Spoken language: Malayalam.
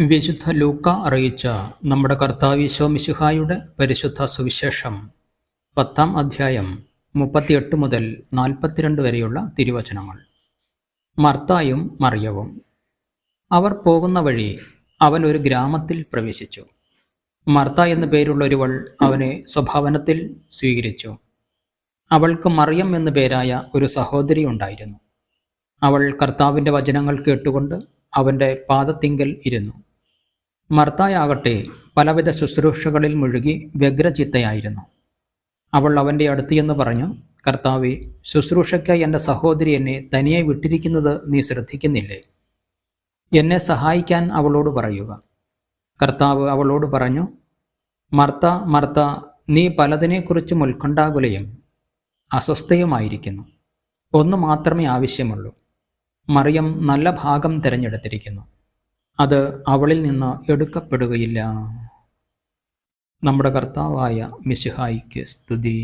വിശുദ്ധ ലൂക്ക അറിയിച്ച നമ്മുടെ കർത്താവ് മിശിഹായുടെ പരിശുദ്ധ സുവിശേഷം പത്താം അധ്യായം മുപ്പത്തിയെട്ട് മുതൽ നാൽപ്പത്തിരണ്ട് വരെയുള്ള തിരുവചനങ്ങൾ. മർത്തായും മറിയവും. അവർ പോകുന്ന വഴി അവൻ ഒരു ഗ്രാമത്തിൽ പ്രവേശിച്ചു. മർത്ത എന്ന പേരുള്ള ഒരുവൾ അവനെ സ്വഭാവനത്തിൽ സ്വീകരിച്ചു. അവൾക്ക് മറിയം എന്നു പേരായ ഒരു സഹോദരി ഉണ്ടായിരുന്നു. അവൾ കർത്താവിന്റെ വചനങ്ങൾ കേട്ടുകൊണ്ട് അവന്റെ പാദത്തിങ്കൽ ഇരുന്നു. മർത്തായാകട്ടെ പലവിധ ശുശ്രൂഷകളിൽ മുഴുകി വ്യഗ്രചിത്തയായിരുന്നു. അവൾ അവന്റെ അടുത്ത് എന്ന് പറഞ്ഞു കർത്താവെ ശുശ്രൂഷയ്ക്കായി എന്റെ സഹോദരി എന്നെ തനിയെ വിട്ടിരിക്കുന്നത് നീ ശ്രദ്ധിക്കുന്നില്ലേ? എന്നെ സഹായിക്കാൻ അവളോട് പറയുക. കർത്താവ് അവളോട് പറഞ്ഞു മർത്ത മർത്ത നീ പലതിനെക്കുറിച്ചും ഉത്കണ്ഠാകുലയും അസ്വസ്ഥയുമായിരിക്കുന്നു. ഒന്ന് മാത്രമേ ആവശ്യമുള്ളൂ. മറിയം നല്ല ഭാഗം തിരഞ്ഞെടുത്തിരിക്കുന്നു. അത് അവളിൽ നിന്ന് എടുക്കപ്പെടുകയില്ല. നമ്മുടെ കർത്താവായ മിശിഹായിക്ക് സ്തുതി.